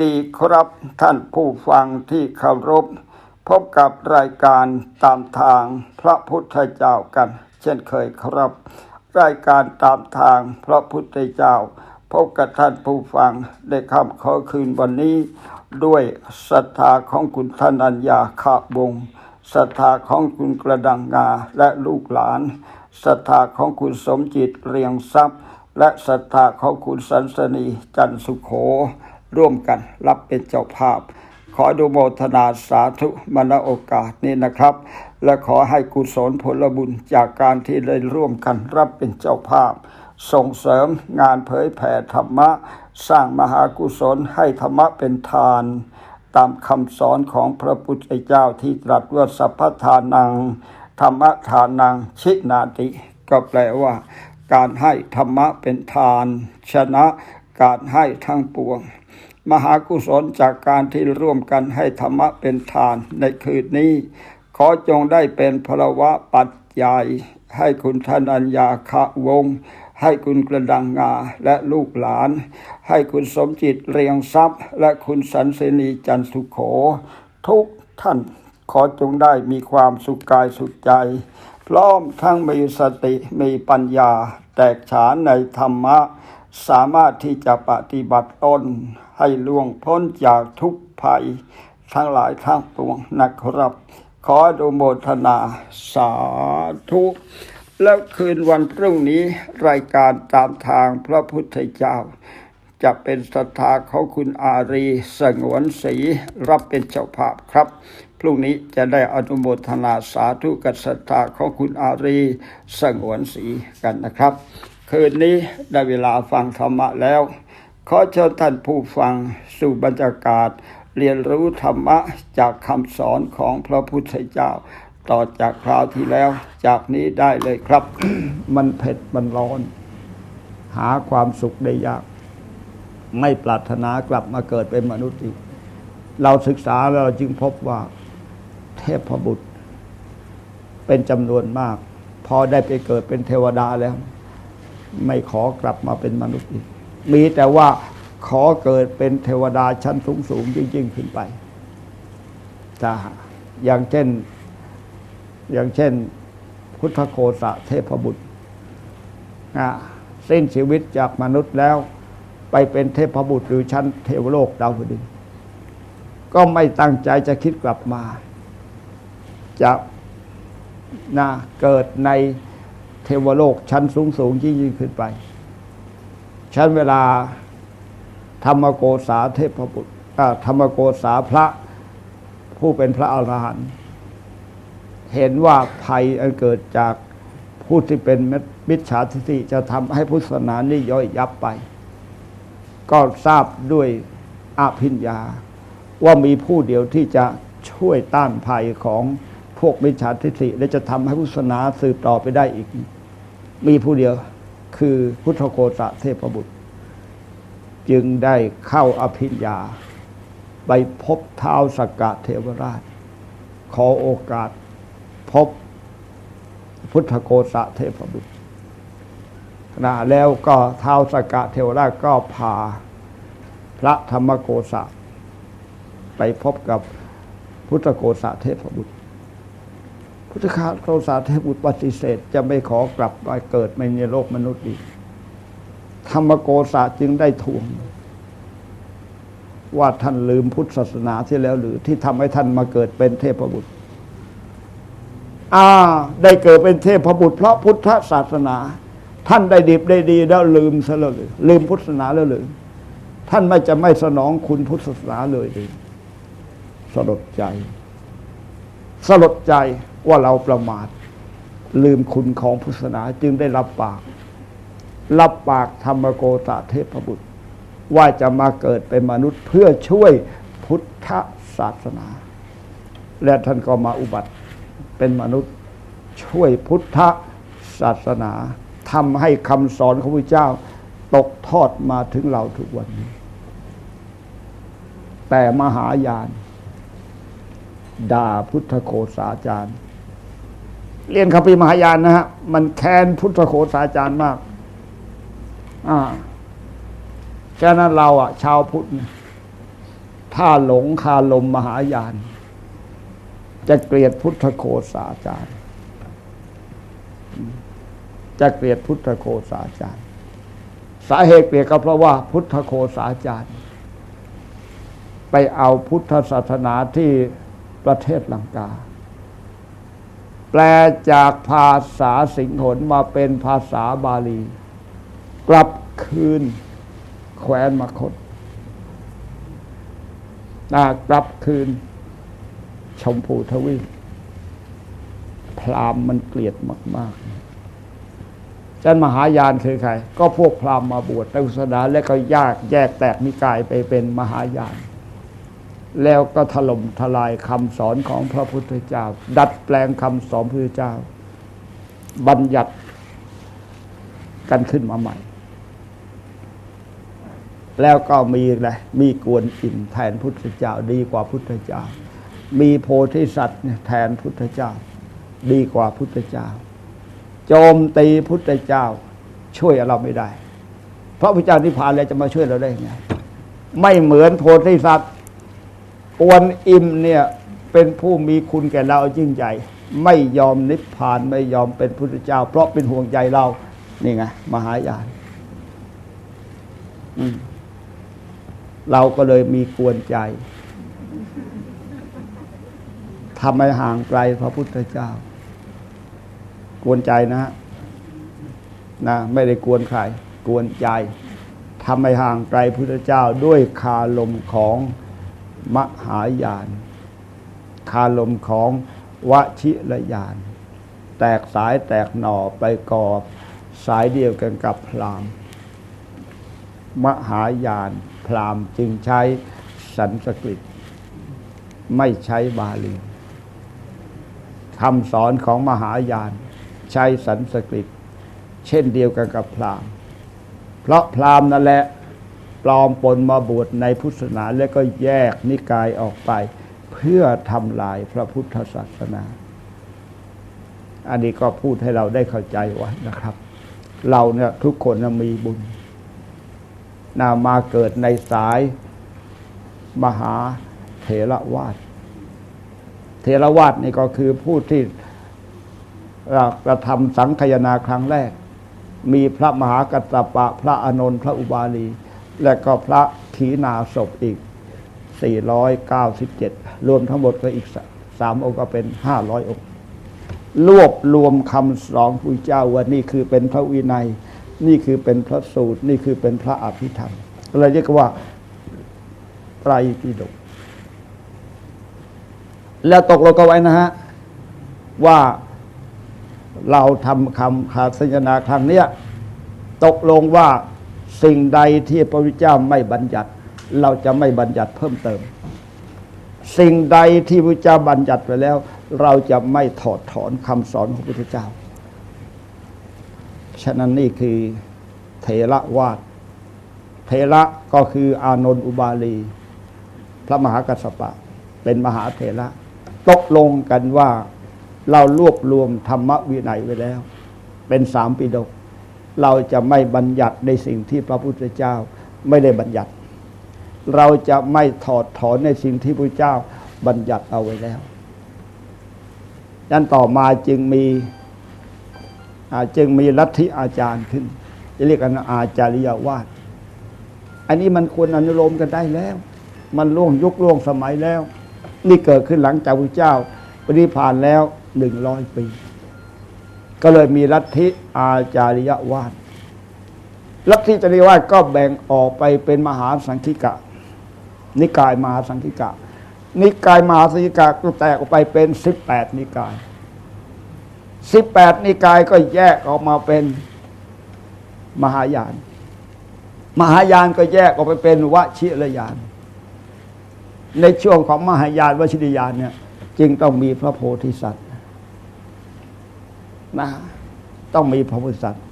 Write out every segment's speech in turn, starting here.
ดีครับท่านผู้ฟังที่เคารพ พบกับรายการตามทางพระพุทธเจ้ากัน เช่นเคยครับ รายการตามทางพระพุทธเจ้า พบกับท่านผู้ฟังได้คำขอคืนวันนี้ ด้วยศรัทธาของคุณธนัญญาขะวงศรัทธาของคุณกระดังงาและลูกหลานศรัทธาของคุณสมจิตเรียงทรัพย์ และศรัทธาของคุณสันสนีจันสุขโข ร่วมกันรับเป็นเจ้าภาพ ขออนุโมทนาสาธุมณโอกาสนี้นะครับ และขอให้กุศลผลบุญจากการที่ได้ร่วมกันรับเป็นเจ้าภาพ ส่งเสริมงานเผยแผ่ธรรมะ สร้างมหากุศลให้ธรรมะเป็นทาน ตามคำสอนของพระพุทธเจ้าที่ตรัสว่าสัพพทานัง ธรรมทานังชินาติ ก็แปลว่าการให้ธรรมะเป็นทาน ชนะการให้ทั้งปวง มหากุศลจากการที่ร่วมกันให้ธรรมะเป็นทานในคืนนี้ ขอจงได้เป็นพลวะปัจจัยให้คุณธนัญญาขะวง ให้คุณกระดังงาและลูกหลาน ให้คุณสมจิตเรียงทรัพย์ และคุณสันเสนีจันสุขโข ทุกท่านขอจงได้มีความสุขกายสุขใจ พร้อมทั้งมีสติมีปัญญา แตกฉานในธรรมะ สามารถที่จะปฏิบัติตน ให้ล่วงพ้นจากทุกภัย ทั้งหลายทั้งปวงนะครับ ขออนุโมทนาสาธุแล้วคืนวันพรุ่งนี้รายการตามทางพระพุทธเจ้า จะเป็นศรัทธาของคุณอารีสงวนศรีรับเป็นเจ้าภาพครับ พรุ่งนี้จะได้อนุโมทนาสาธุกับศรัทธาของคุณอารีสงวนศรีกันนะครับ คืนนี้ได้เวลาฟังธรรมะแล้ว ขอเชิญท่านผู้ฟังสู่บรรยากาศ เรียนรู้ธรรมะจากคำสอนของพระพุทธเจ้า ต่อจากคราวที่แล้ว จากนี้ได้เลยครับ มันเผ็ดมันร้อน หาความสุขได้ยาก ไม่ปรารถนากลับมาเกิดเป็นมนุษย์อีก เราศึกษาเราจึงพบว่า เทพบุตร เป็นจำนวนมาก พอได้ไปเกิดเป็นเทวดาแล้ว ไม่ขอกลับมาเป็นมนุษย์อีก มีแต่ว่าขอเกิดเป็นเทวดาชั้นสูงสูงๆยิ่งๆขึ้นไปจ้าอย่างเช่น อย่างเช่น พุทธโคสะเทพบุตรอะสิ้นชีวิตจากมนุษย์แล้ว ไปเป็นเทพบุตรหรือชั้นเทวโลกดาวดึงก็ไม่ตั้งใจจะคิดกลับมา จะนะเกิดในเทวโลกชั้นสูงสูงยิ่งยิ่งขึ้นไป ชั้นเวลาธรรมโกษาเทพบุตรธรรมโกษาพระผู้เป็นพระอรหันต์เห็นว่าภัยอันเกิดจากผู้ที่เป็นมิจฉาทิฏฐิจะทำให้พุทธศาสนานี้ย่อยยับไป ก็ทราบด้วยอภิญญา ว่ามีผู้เดียวที่จะช่วยต้านภัยของพวกมิจฉาทิฏฐิและจะทำให้พุทธศาสนาสืบต่อไปได้อีก มีผู้เดียว คือพุทธโกษะเทพบุตร จึงได้เข้าอภิญญา ไปพบเท้าสกกะเทวราช ขอโอกาสพบพุทธโกษะเทพบุตรนะแล้วก็เท้าสกกะเทวราชก็พาพระธรรมโกษะไปพบกับพุทธโกษะเทพบุตร พุทธโกษะเทพบุตรปฏิเสธ จะไม่ขอกลับไปเกิดในโลกมนุษย์อีก ธรรมโกษะจึงได้ทวง ว่าท่านลืมพุทธศาสนาที่แล้วหรือที่ทำให้ท่านมาเกิดเป็นเทพบุตรอ่าได้เกิดเป็นเทพบุตร เพราะพุทธศาสนา ท่านได้ดีได้ดีแล้วลืมซะแล้วหรือลืมพุทธศาสนาแล้วหรือท่านไม่จะไม่สนองคุณพุทธศาสนาเลยหรือสลดใจ สลดใจ ว่าเราประมาท ลืมคุณของพุทธศาสนาจึงได้รับปาก รับปากธรรมโกตะเทพบุตร ว่าจะมาเกิดเป็นมนุษย์เพื่อช่วยพุทธศาสนา และท่านก็มาอุบัติเป็นมนุษย์ช่วยพุทธศาสนาทำให้คำสอนของพระเจ้า ตกทอดมาถึงเราทุกวันนี้ แต่มหายานด่าพุทธโคสาจารย์ เรียนคำพีร์มหายานนะฮะ มันแค้นพุทธโคสาจารย์มาก อ่าฉะนั้นเราอะ ชาวพุทธถ้าหลงคาลมมหายาน จะเกลียดพุทธโคสาจารย์ จะเกลียดพุทธโคสาจารย์ สาเหตุเกลียดก็เพราะว่าพุทธโคสาจารย์ ไปเอาพุทธศาสนาที่ประเทศลังกา แปลจากภาษาสิงหนมาเป็นภาษาบาลี กลับคืนแควนมคตนะกลับคืน ชมพูทวีพราหมณ์มันเกลียดมากๆจันมหายานคือใคร ก็พวกพราหมณ์มาบวชในศาสนาแล้วก็ยากแยกแตกนิกายไปเป็นมหายาน แล้วก็ถล่มทลายคำสอนของพระพุทธเจ้า ดัดแปลงคำสอนพระพุทธเจ้า บัญญัติกันขึ้นมาใหม่ แล้วก็มีอะไรมีกวนอิมแทนพุทธเจ้า ดีกว่าพุทธเจ้า มีโพธิสัตว์แทนพุทธเจ้า ดีกว่าพุทธเจ้า โจมตีพุทธเจ้า ช่วยเราไม่ได้ เพราะพระเจ้านิพพานแล้วจะมาช่วยเราได้ไงไม่เหมือนโพธิสัตว์ วนอิมเนี่ยเป็นผู้มีคุณแก่เรายิ่งใหญ่ ไม่ยอมนิพพานไม่ยอมเป็นพุทธเจ้า เพราะเป็นห่วงใยเรานี่ไงมหายานเราก็เลยมีกวนใจทำให้ห่างไกลพระพุทธเจ้า กวนใจนะนะไม่ได้กวนใคร กวนใจทำให้ห่างไกลพุทธเจ้าด้วยคาลมของ มหายาน คาลมของวชิรยาน แตกสายแตกหน่อไปกอบสายเดียวกันกับพรามมหายานพรามจึงใช้สันสกฤต ไม่ใช้บาลีคำสอนของมหายานใช้สันสกฤต เช่นเดียวกันกับพรามเพราะพรามนั่นแหละ ปลอมปนมาบวชในพุทธศาสนาแล้วก็แยกนิกายออกไป เพื่อทำลายพระพุทธศาสนา อันนี้ก็พูดให้เราได้เข้าใจไว้นะครับ เราเนี่ยทุกคนมีบุญนามาเกิดในสายมหาเถรวาทเถรวาทนี่ก็คือผู้ที่กระทำสังคยนาครั้งแรก มีพระมหากัสสปะ พระอานนท์พระอุบาลี และก็พระขีนาศพอีก 497 รวมทั้งหมดก็อีกสามองค์ก็เป็น 500 องค์ รวบรวมคำสอนพระเจ้าว่านี่คือเป็นพระวินัย นี่คือเป็นพระสูตร นี่คือเป็นพระอภิธรรมเราเรียกว่าไตรปิฎกแล้วตกลงกันไว้นะฮะ ว่าเราทำคำขาดสัญญาครั้งเนี้ย ตกลงว่า สิ่งใดที่พระพุทธเจ้าไม่บัญญัติ เราจะไม่บัญญัติเพิ่มเติม สิ่งใดที่พระพุทธเจ้าบัญญัติไปแล้ว เราจะไม่ถอดถอนคำสอนของพระพุทธเจ้า ฉะนั้นนี่คือเทระวาดเทระก็คืออานนท์อุบาลี พระมหากัสสปะ เป็นมหาเทระตกลงกันว่าเรารวบรวมธรรมวินัยไว้แล้ว เป็นสามปิฎก เราจะไม่บัญญัติในสิ่งที่พระพุทธเจ้าไม่ได้บัญญัติ เราจะไม่ถอดถอนในสิ่งที่พระเจ้าบัญญัติเอาไว้แล้วดังต่อมาจึงมีจึงมีลัทธิอาจารย์ขึ้น จะเรียกกันอาจาริยวาสอันนี้มันควรอนุโลมกันได้แล้ว มันล่วงยุคล่วงสมัยแล้ว นี่เกิดขึ้นหลังจากพระเจ้าปฏิพานแล้วหนึ่งร้อยปี ก็เลยมีลัทธิอาจาริยวาสลัทธิจาริยวาสก็แบ่งออกไปเป็นมหาสังคิกะ นิกายมหาสังคิกะ นิกายมหาสังคิกะก็แตกออกไปเป็นสิบแปดนิกายสิบแปดนิกายก็แยกออกมาเป็นมหายาน มหายานก็แยกออกไปเป็นวชิรยาน ในช่วงของมหายานวชิรยานเนี่ย จึงต้องมีพระโพธิสัตว์ นะต้องมีพระโพธิสัตว์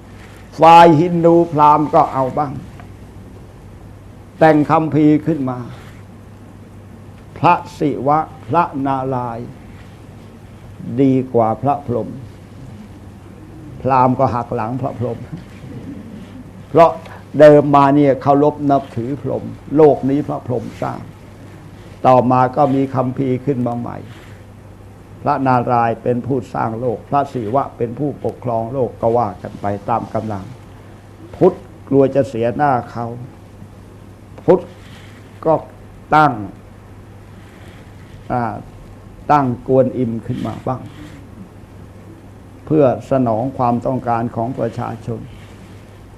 ฝ่ายฮินดูพราหมณ์ก็เอาบ้าง แต่งคำพีขึ้นมา พระศิวะ พระนาราย ดีกว่าพระพรหมพราหมณ์ก็หักหลังพระพรหมเพราะเดิมมาเนี่ยเคารพนับถือพรหมโลกนี้พระพรหมสร้าง ต่อมาก็มีคำพีขึ้นมาใหม่ พระนารายณ์เป็นผู้สร้างโลก พระศิวะเป็นผู้ปกครองโลกก็ว่ากันไปตามกำลัง พุทธกลัวจะเสียหน้าเขา พุทธก็ตั้งตั้งกวนอิมขึ้นมาบ้าง เพื่อสนองความต้องการของประชาชน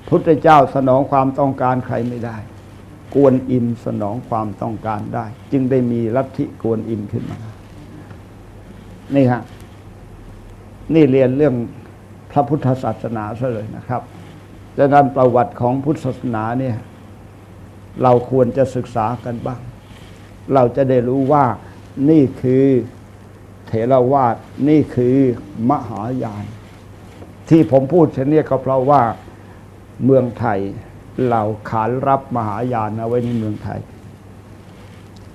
พุทธเจ้าสนองความต้องการใครไม่ได้ กวนอิมสนองความต้องการได้ จึงได้มีลัทธิกวนอิมขึ้นมา นี่ฮะนี่เรียนเรื่องพระพุทธศาสนาซะเลยนะครับดังนั้นประวัติของพุทธศาสนาเนี่ย เราควรจะศึกษากันบ้าง เราจะได้รู้ว่านี่คือเถรวาทนี่คือมหายาน ที่ผมพูดเช่นนี้ก็เพราะว่าเมืองไทยเราขานรับมหายานเอาไว้ในเมืองไทย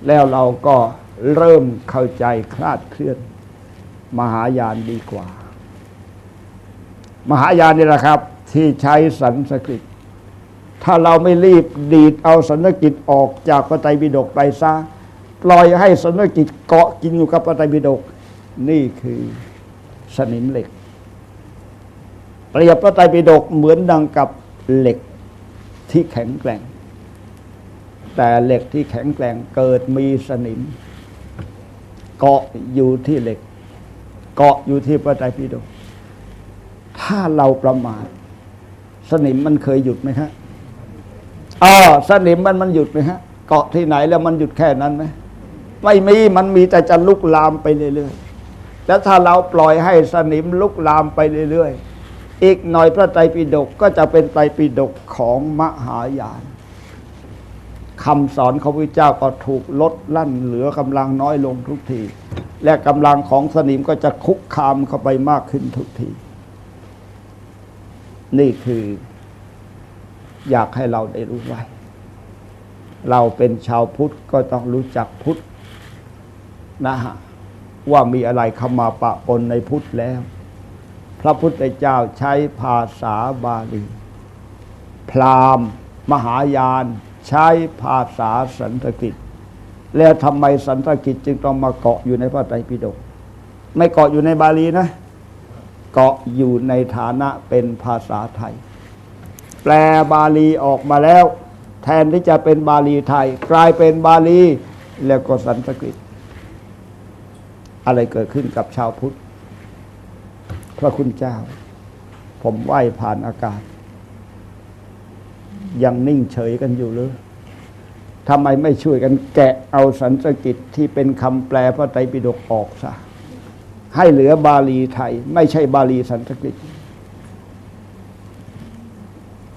แล้วเราก็เริ่มเข้าใจคลาดเคลื่อน มหายานดีกว่า มหายานนี่แหละครับ ที่ใช้สันสกฤต ถ้าเราไม่รีบดีดเอาสันสกฤตออกจากพระไตรปิฎกไปซะปล่อยให้สันสกฤตเกาะกินอยู่กับพระไตรปิฎกนี่คือสนิมเหล็กเปรียบพระไตรปิฎกเหมือนดังกับเหล็กที่แข็งแกร่ง แต่เหล็กที่แข็งแกร่งเกิดมีสนิม เกาะอยู่ที่เหล็ก เกาะอยู่ที่พระไตรปิฎกถ้าเราประมาทสนิมมันเคยหยุดไหมฮะอ๋อสนิมมันมันหยุดไหมฮะ เกาะที่ไหนแล้วมันหยุดแค่นั้นไหมไม่มีมันมีแต่จะลุกลามไปเรื่อยๆแล้วถ้าเราปล่อยให้สนิมลุกลามไปเรื่อยๆอีกหน่อยพระไตรปิฎกก็จะเป็นไตรปิฎกของมหายานคำสอนของพระเจ้าก็ถูกลดลั่นเหลือกำลังน้อยลงทุกที และกำลังของสนิมก็จะคุกคามเข้าไปมากขึ้นทุกที นี่คือ อยากให้เราได้รู้ไว้ เราเป็นชาวพุทธก็ต้องรู้จักพุทธนะฮะว่ามีอะไรเข้ามาปะปนในพุทธแล้ว พระพุทธเจ้าใช้ภาษาบาลี พราหมณ์ มหายาน ใช้ภาษาสันสกฤต แล้วทำไมสันสกฤตจึงต้องมาเกาะอยู่ในพระไตรปิฎกไม่เกาะอยู่ในบาลีนะ เกาะอยู่ในฐานะเป็นภาษาไทย แปลบาลีออกมาแล้ว แทนที่จะเป็นบาลีไทย กลายเป็นบาลีแล้วก็สันสกฤตอะไรเกิดขึ้นกับชาวพุทธ พระคุณเจ้า ผมไหว้ผ่านอากาศ ยังนิ่งเฉยกันอยู่หรือ ทำไมไม่ช่วยกันแกะเอาสันสกฤตที่เป็นคำแปลพระไตรปิฎกออกซะให้เหลือบาลีไทย ไม่ใช่บาลีสันสกฤต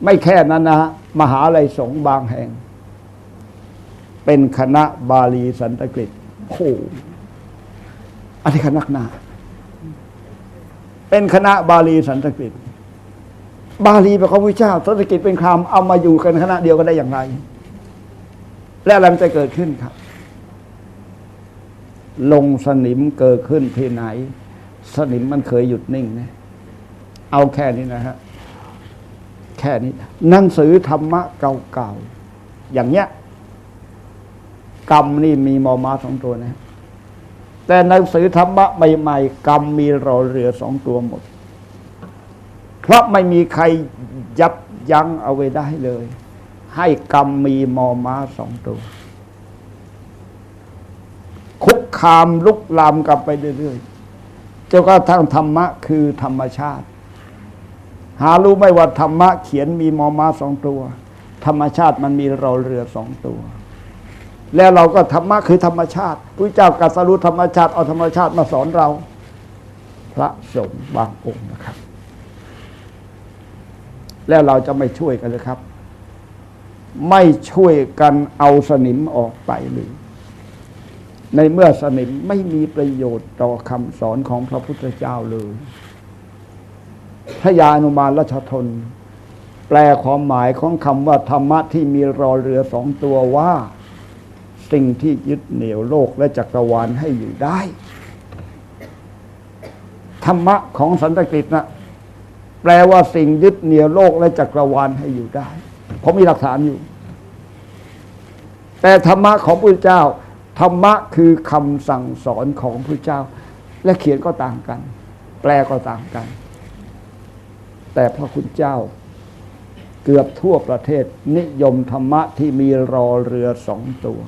ไม่แค่นั้นนะฮะมหาลัยสงฆ์บางแห่ง เป็นคณะบาลีสันสกฤตโอ้โหอันนี้คณะหนาเป็นคณะบาลีสันสกฤตบาลีเป็นของพระเจ้าสันสกฤตเป็นคำเอามาอยู่กันคณะเดียวกันได้อย่างไร และอะไรมันจะเกิดขึ้นครับ ลงสนิมเกิดขึ้นที่ไหน สนิมมันเคยหยุดนิ่งนะเอาแค่นี้นะฮะแค่นี้หนังสือธรรมะเก่าๆอย่างเนี้ยกรรมนี่มีมอมาสองตัวนะ แต่หนังสือธรรมะใหม่ๆกรรมมีรอเรือสองตัวหมด เพราะไม่มีใครยับยั้งเอาไว้ได้เลย ให้กรรมมีมอม้าสองตัว คุกคามลุกลามกลับไปเรื่อยๆจนกระทั่งธรรมะคือธรรมชาติ หารู้ไหม่ว่าธรรมะเขียนมีมอม้าสองตัว ธรรมชาติมันมีเรอเรือสองตัว แล้วเราก็ธรรมะคือธรรมชาติพระเจ้ากัสรู้ธรรมชาติเอาธรรมชาติมาสอนเรา พระสงฆ์บางองค์นะครับ แล้วเราจะไม่ช่วยกันเลยครับ ไม่ช่วยกันเอาสนิมออกไปหรือ ในเมื่อสนิมไม่มีประโยชน์ต่อคำสอนของพระพุทธเจ้าเลยพระยานุมานรัชทน แปลความหมายของคำว่าธรรมะที่มีรอเรือสองตัวว่า สิ่งที่ยึดเหนี่ยวโลกและจักรวาลให้อยู่ได้ ธรรมะของสันตกฤตนะแปลว่าสิ่งยึดเหนี่ยวโลกและจักรวาลให้อยู่ได้ ผมมีหลักฐานอยู่ แต่ธรรมะของพระเจ้า ธรรมะคือคำสั่งสอนของพระเจ้า และเขียนก็ต่างกัน แปลก็ต่างกัน แต่พระคุณเจ้า เกือบทั่วประเทศ นิยมธรรมะที่มีรอเรือสองตัว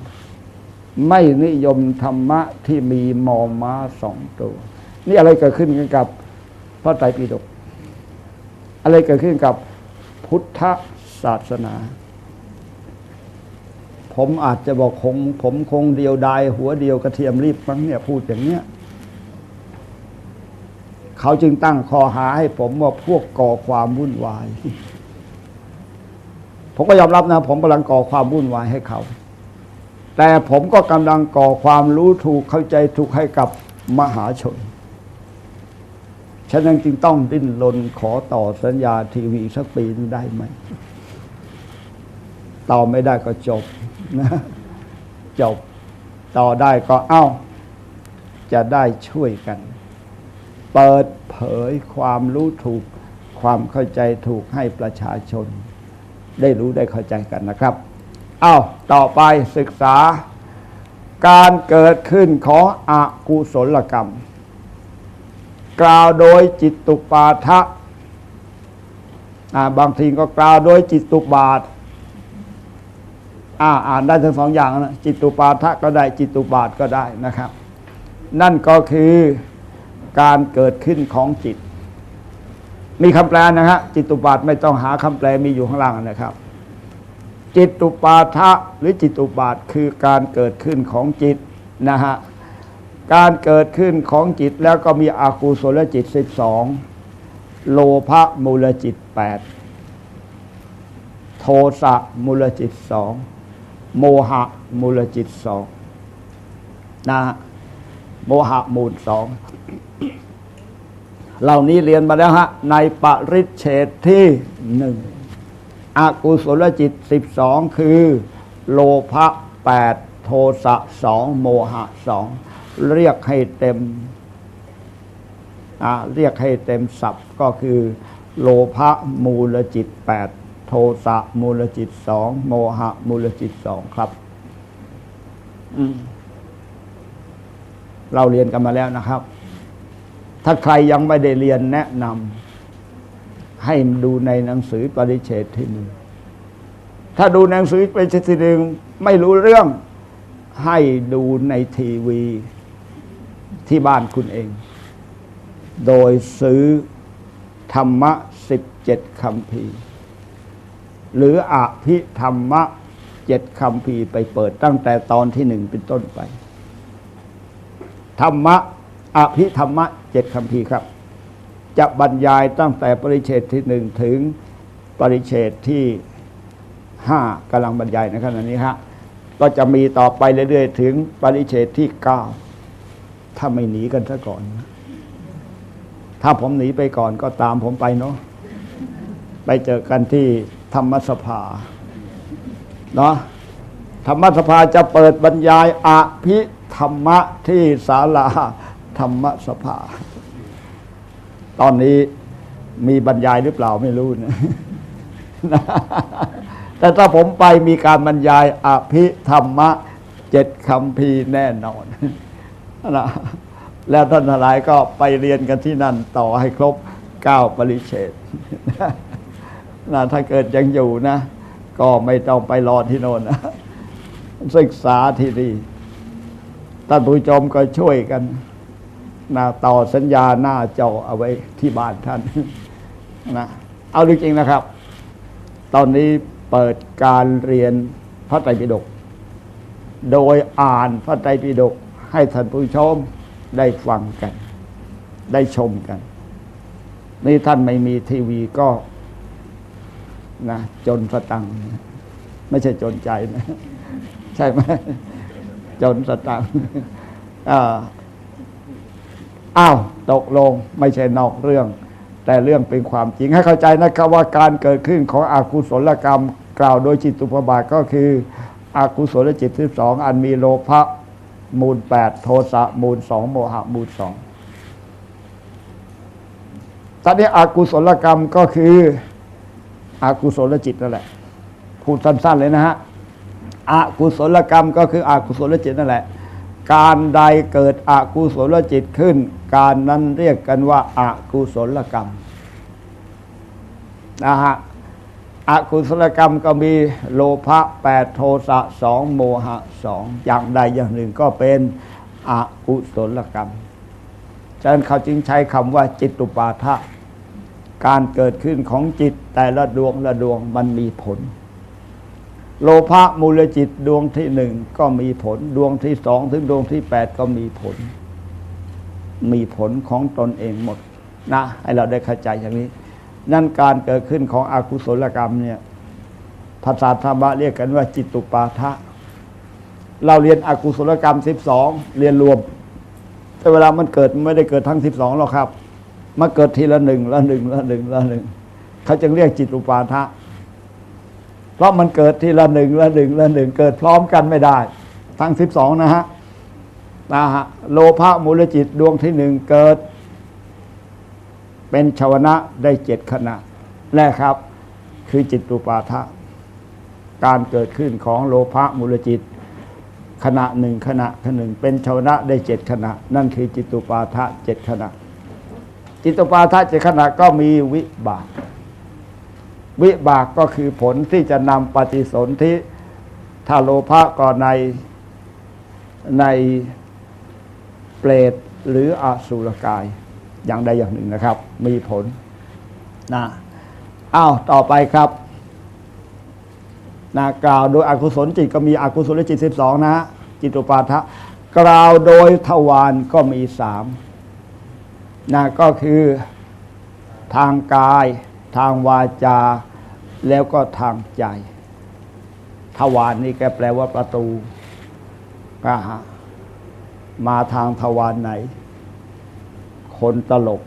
ไม่นิยมธรรมะที่มีมอม้าสองตัว นี่อะไรเกิดขึ้นกันกับพระไตรปิฎกอะไรเกิดขึ้นกับพุทธ ศาสนา ผมอาจจะบอกคง ผมคงเดียวดายหัวเดียวกระเทียมรีบมั้งเนี่ยพูดอย่างเนี้ยเขาจึงตั้งคอหาให้ผมว่าพวกก่อความวุ่นวาย ผมก็ยอมรับนะ ผมกำลังก่อความวุ่นวายให้เขา แต่ผมก็กำลังก่อความรู้ถูกเข้าใจถูกให้กับมหาชนฉะนั้นจึงต้องดิ้นรนขอต่อสัญญาทีวีสักปีนึงได้ไหม ต่อไม่ได้ก็จบนะจบต่อได้ก็เอ้า จะได้ช่วยกัน เปิดเผยความรู้ถูก ความเข้าใจถูกให้ประชาชน ได้รู้ได้เข้าใจกันนะครับเอ้าต่อไปศึกษา การเกิดขึ้นของอกุศลกรรม กล่าวโดยจิตตุปาทะบางทีก็กล่าวโดยจิตตุบาท อ่าอ่านได้ทั้งสองอย่างนะจิตตุปาทะก็ได้จิตตุบาทก็ได้นะครับ นั่นก็คือการเกิดขึ้นของจิต มีคำแปลนะฮะจิตตุบาทไม่ต้องหาคำแปลมีอยู่ข้างล่างนะครับ จิตตุปาทะหรือจิตตุบาทคือการเกิดขึ้นของจิตนะฮะการเกิดขึ้นของจิตแล้วก็มีอากุศลจิต 12 โลภะมูลจิต 8 โทสะมูลจิตสอง โมหะมูลจิตสองนะฮะโมหะมูลสองเหล่านี้เรียนมาแล้วฮะ ในปริเฉดที่หนึ่งอากุศลจิตสิบสองคือ โลภะแปดโทสะสองโมหะสองเรียกให้เต็มอ่าเรียกให้เต็มศัพท์ก็คือ โลภะมูลจิตแปด โทสะมูลจิตสองโมหะมูลจิตสองครับอืมเราเรียนกันมาแล้วนะครับ ถ้าใครยังไม่ได้เรียนแนะนำให้ดูในหนังสือปริเฉดที่หนึ่งถ้าดูหนังสือปริเฉดที่หนึ่งไม่รู้เรื่องให้ดูในทีวีที่บ้านคุณเอง โดยซื้อธรรมะสิบเจ็ดคำพีร์ หรืออภิธรรมะเจ็ดคำพีไปเปิดตั้งแต่ตอนที่หนึ่งเป็นต้นไป ธรรมะอภิธรรมะเจ็ดคำพีครับ จะบรรยายตั้งแต่ปริเฉดที่หนึ่งถึงปริเฉดที่ห้ากำลังบรรยายในขณะนี้ฮะก็จะมีต่อไปเรื่อยๆ ถึงปริเฉดที่เก้าถ้าไม่หนีกันซะก่อน ถ้าผมหนีไปก่อนก็ตามผมไปเนาะไปเจอกันที่ ธรรมสภาเนาะธรรมสภาจะเปิดบรรยายอภิธรรมะที่ศาลาธรรมสภา ตอนนี้มีบรรยายหรือเปล่าไม่รู้นะแต่ถ้าผมไปมีการบรรยายอภิธรรมะเจ็ดคำพีแน่นอนนะแล้วท่านทั้งหลายก็ไปเรียนกันที่นั่นต่อให้ครบเก้าปริเฉด นะถ้าเกิดยังอยู่นะ ก็ไม่ต้องไปรอที่โน่นนะศึกษาที่นี่ท่านผู้ชมก็ช่วยกันนะต่อสัญญาหน้าจอเอาไว้ที่บ้านท่านนะเอาจริงๆนะครับ ตอนนี้เปิดการเรียนพระไตรปิฎกโดยอ่านพระไตรปิฎกให้ท่านผู้ชมได้ฟังกัน ได้ชมกัน นี่ท่านไม่มีทีวีก็ นะจนสตังไม่ใช่จนใจนะ ใช่ไหมจนสตังอ้าวตกลงไม่ใช่นอกเรื่อง แต่เรื่องเป็นความจริงให้เข้าใจนะครับว่าการเกิดขึ้นของอากุศลกรรม กล่าวโดยจิตตุปบาทก็คืออากุศลจิตที่สองอันมีโลภะมูลแปดโทสะมูลสองโมหะมูลสองตอนนี้อากุศลกรรมก็คือ อากุศลจิตนั่นแหละพูดสั้นๆเลยนะฮะอากุศลกรรมก็คืออากุศลจิตนั่นแหละ การใดเกิดอากุศลจิตขึ้น การนั้นเรียกกันว่าอากุศลกรรมนะฮะอากุศลกรรมก็มีโลภะแปดโทสะสองโมหะสองอย่างใดอย่างหนึ่งก็เป็นอากุศลกรรมฉะนั้นเขาจึงใช้คำว่าจิตตุปาทะ การเกิดขึ้นของจิตแต่ละดวงละดวงมันมีผล โลภะมูลจิตดวงที่หนึ่งก็มีผล ดวงที่สองถึงดวงที่แปดก็มีผล มีผลของตนเองหมดนะ ให้เราได้เข้าใจอย่างนี้ นั่นการเกิดขึ้นของอากุศลกรรมเนี่ยภาษาธรรมะเรียกกันว่าจิตตุปาทะ เราเรียนอกุศลกรรมสิบสองเรียนรวม แต่เวลามันเกิดไม่ได้เกิดทั้งสิบสองหรอกครับ มาเกิดทีละหนึ่งละหนึ่งละหนึ่งละหนึ่งเขาจึงเรียกจิตอุปาทะเพราะมันเกิดทีละหนึ่งละหนึ่งละหนึ่งเกิดพร้อมกันไม่ได้ ทั้งสิบสองนะฮะนะฮะโลภะมูลจิตดวงที่หนึ่งเกิด เป็นชาวนะได้เจ็ดขณะแรกครับ คือจิตตุปาทะการเกิดขึ้นของโลภะมูลจิต ขณะหนึ่งขณะขณะหนึ่งเป็นชาวนะได้เจ็ดขณะ นั่นคือจิตุปาทะเจ็ดขณะ จิตตปาทะเจขณะก็มีวิบาก วิบากก็คือผลที่จะนำปฏิสนธิถ้าโลภะก็ในในเปรตหรืออสุรกายอย่างใดอย่างหนึ่งนะครับ มีผลนะอ้าวต่อไปครับนะกล่าวโดยอกุศลจิตก็มีอกุศลจิต 12 นะ จิตุปาทะกล่าวโดยทวารก็มีสาม นะก็คือทางกาย ทางวาจา แล้วก็ทางใจ ทวารนี่แกแปลว่าประตูก็ฮะมาทางทวารไหน คนตลก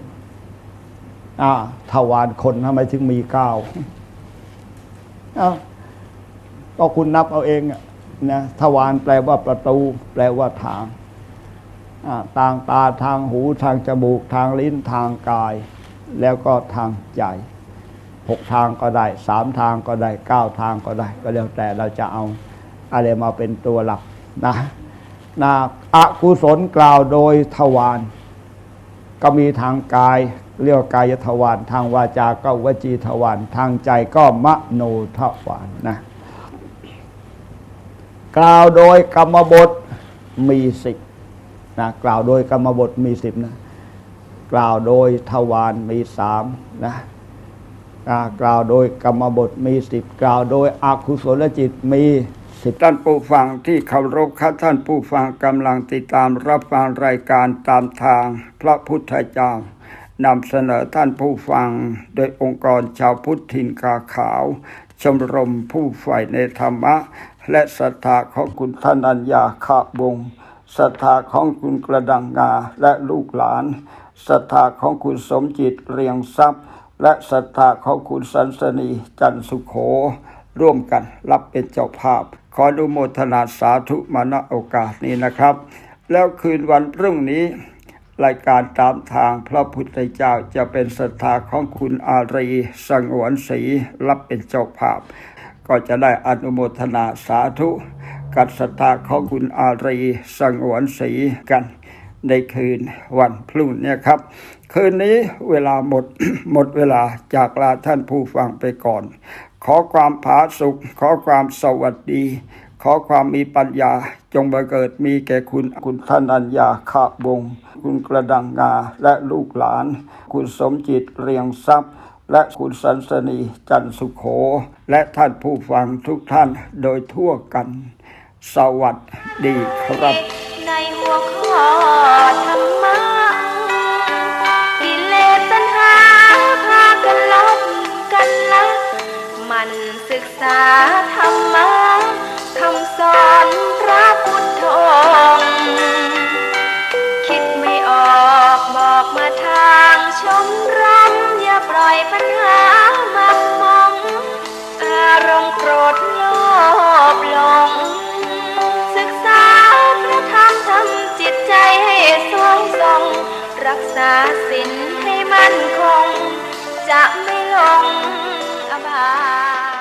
อ่าทวารคนทำไมถึงมีเก้าก็คุณนับเอาเองอะนะทวารแปลว่าประตู แปลว่าทาง ทางตาทางหูทางจมูกทางลิ้นทางกาย แล้วก็ทางใจหกทางก็ได้สามทางก็ได้เก้าทางก็ได้ ก็แล้วแต่เราจะเอาอะไรมาเป็นตัวหลักนะนะอกุศลกล่าวโดยทวารก็มีทางกายเรียกกายทวารทางวาจาก็วจีทวารทางใจก็มโนทวารนะกล่าวโดยกรรมบทมีสิบ นะกล่าวโดยกรรมบทมีสิบนะกล่าวโดยทวารมีสามนะกล่าวโดยกรรมบทมีสิบกล่าวโดยอกุศลจิตมีสิบท่านผู้ฟังที่เคารพครับท่านผู้ฟังกำลังติดตามรับฟังรายการตามทางพระพุทธเจ้านำเสนอท่านผู้ฟัง โดยองค์กรชาวพุทธินกาขาว ชมรมผู้ใฝ่ในธรรมะ และศรัทธาของคุณธนัญญาขาบงศ ศรัทธาของคุณกระดังงาและลูกหลานศรัทธาของคุณสมจิตเรียงทรัพย์ และศรัทธาของคุณสันสนีจันสุขโข ร่วมกันรับเป็นเจ้าภาพ ขออนุโมทนาสาธุมาณโอกาสนี้นะครับ แล้วคืนวันพรุ่งนี้ รายการตามทางพระพุทธเจ้าจะเป็นศรัทธาของคุณอารีสงวนศรีรับเป็นเจ้าภาพ ก็จะได้อนุโมทนาสาธุ กับศรัทธาของคุณอารีสังวนศรีกันในคืนวันพรุ่งนี้ครับ คืนนี้เวลาหมดหมดเวลาจากลาท่านผู้ฟังไปก่อน ขอความผาสุข ขอความสวัสดี ขอความมีปัญญาจงบังเกิดมีแก่คุณคุณธนัญญาขะบง คุณกระดังงาและลูกหลาน คุณสมจิตเรียงทรัพย์ และคุณสันสนีจันสุขโข และท่านผู้ฟังทุกท่านโดยทั่วกัน สวัสดีครับ ในหัวข้อธรรมะกิเลสตัณหาพากันลบกันละมันศึกษาธรรมะคำสอนพระพุทธองค์คิดไม่ออกบอกมาทางชมรมอย่าปล่อยปัญหามักมอง อารมณ์โกรธโลภหลง ทำจิตใจให้สวงทรงรักษาศีลให้มั่นคง จะไม่หลงอบาย